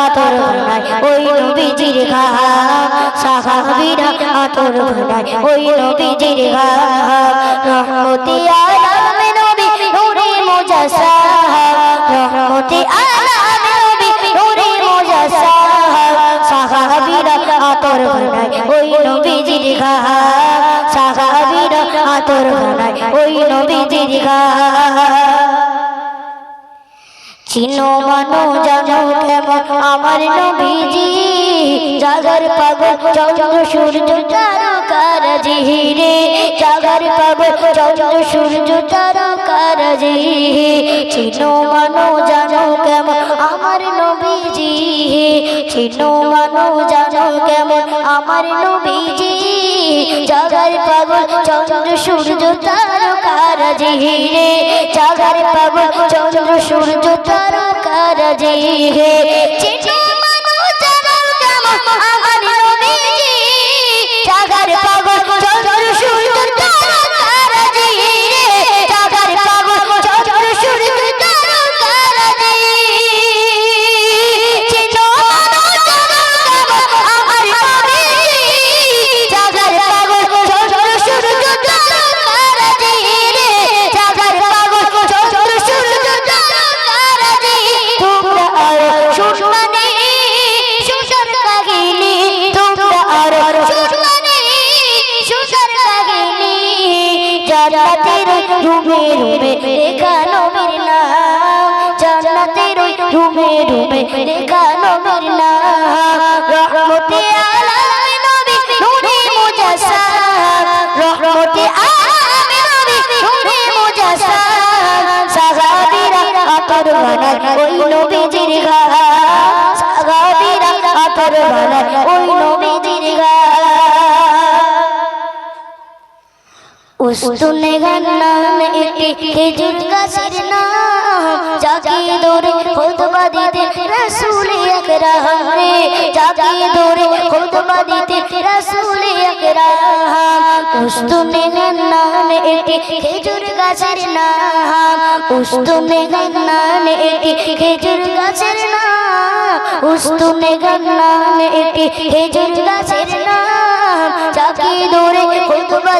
আতর বানাই ওই নবীজির গাম সাহাবীরা আতর বানাই ওই নবীজির গাম রহমতে আলম নবী নূরে মুজাসসাম রহমতে আলম নবী নূরে মুজাসসাম সাহাবীরা আতর বানাই ওই নবীজির গাম সাহাবীরা আতর বানাই ওই নবীজির গাম চিনো মানো জানো কেমন? আমার নবীজি জাগার পাগল চন্দ্র, সূর্য, তারকার জিহিরে। জাগার পাগল চন্দ্র, সূর্য, তারকার জিহি চিনো মানো জানো কেমন? আমার নবীজি চিনো মানো জানো কেমন? আমার নবীজি জাগার পাগল চন্দ্র, সূর্য, তারকার জিহিরে জাগার পাগল চন্দ্র সূর্য তারকার জিহে চিঠি জান্নাতের রুমে রুমে লেখা নবীর নাম। জান্নাতের রুমে রুমে লেখা নবীর নাম। রহমতে আলাম নবী, নূরে মুজাসসাম রহমতে আলাম নবী, নূরে মুজাসসাম সাহাবীরা আতর বানায় ওই নবীজির গাম সাহাবীরা আতর বানায় ওই নবীজির উস্তুনে গান্নান একটি খেজুর গাছের নাম। যাকে দৌড়ে খুতবা দিতে রাসূল আকরাম রে। যাকে দৌড়ে খুতবা রাসূল আকরাম উস্তুনে গান্নান একটি খেজুর গাছের নাম। উস্তুনে গান্নান একটি খেজুর গাছের নাম। উস্তুনে গান্নান একটি খেজুর গাছের নাম। যাকে দৌড়ে খুতবা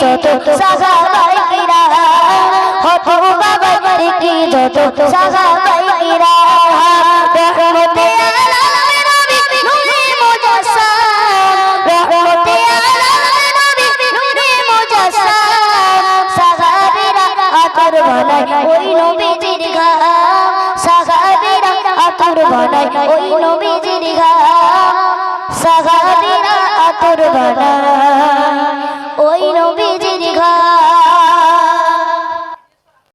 যত সাহাবাই কিরা। হতো বাবার কি যত সাহাবাই কিরা। রহমতে আলম নবী নূরে মুজাসসাম রহমতে আলম নবী নূরে মুজাসসাম আতর বানায়।